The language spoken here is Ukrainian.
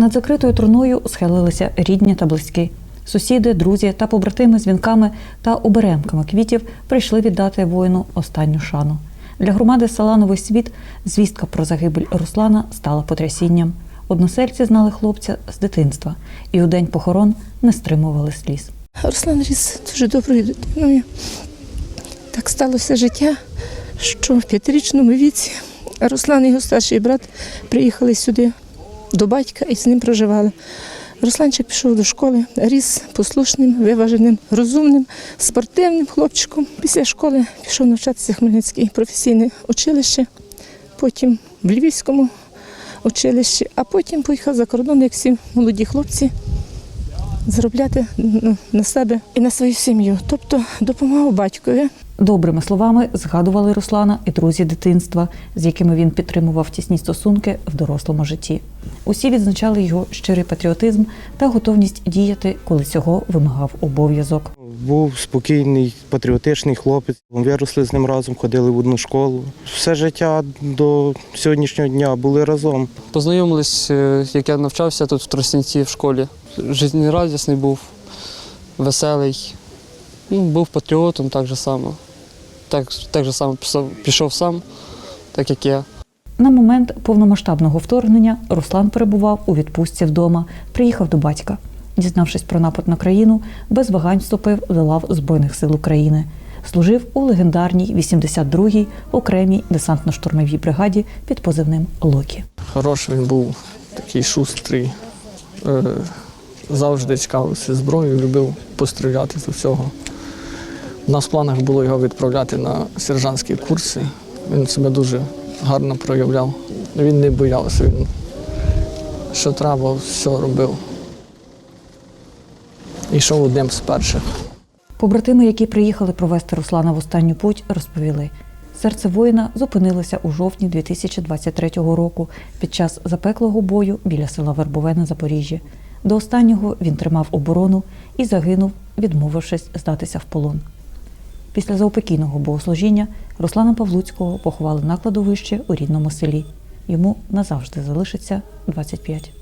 Над закритою труною схилилися рідні та близькі. Сусіди, друзі та побратими з вінками та оберемками квітів прийшли віддати воїну останню шану. Для громади села Новий Світ звістка про загибель Руслана стала потрясінням. Односельці знали хлопця з дитинства і у день похорон не стримували сліз. Руслан ріс дуже доброю дитиною. Так сталося життя, що в п'ятирічному віці Руслан і його старший брат приїхали сюди до батька і з ним проживали. Русланчик пішов до школи, ріс послушним, виваженим, розумним, спортивним хлопчиком. Після школи пішов навчатися в Хмельницьке професійне училище, потім в Львівському училищі, а потім поїхав за кордон, як всі молоді хлопці, заробляти ну, на себе і на свою сім'ю. Тобто допомагав батькові. Добрими словами згадували Руслана і друзі дитинства, з якими він підтримував тісні стосунки в дорослому житті. Усі відзначали його щирий патріотизм та готовність діяти, коли цього вимагав обов'язок. Був спокійний, патріотичний хлопець. Виросли з ним разом, ходили в одну школу. Все життя до сьогоднішнього дня були разом. Познайомились, е, як я навчався тут в Тростянці в школі. Життєрадісний був, веселий. Ну, був патріотом так же само. Так, так же само пішов сам, так як я. На момент повномасштабного вторгнення Руслан перебував у відпустці вдома, приїхав до батька. Дізнавшись про напад на країну, без вагань вступив до лав Збройних сил України. Служив у легендарній 82-й окремій десантно-штурмовій бригаді під позивним Локі. Хороший він був, такий шустрий. Е, завжди цікавився зброєю, любив постріляти з усього. У нас в планах було його відправляти на сержантські курси. Він себе дуже гарно проявляв. Він не боявся, він що треба, все робив. Ішов одним з перших. Побратими, які приїхали провести Руслана в останню путь, розповіли. Серце воїна зупинилося у жовтні 2023 року під час запеклого бою біля села Вербове на Запоріжжі. До останнього він тримав оборону і загинув, відмовившись здатися в полон. Після заупокійного богослужіння Руслана Павлуцького поховали на кладовище у рідному селі. Йому назавжди залишиться 25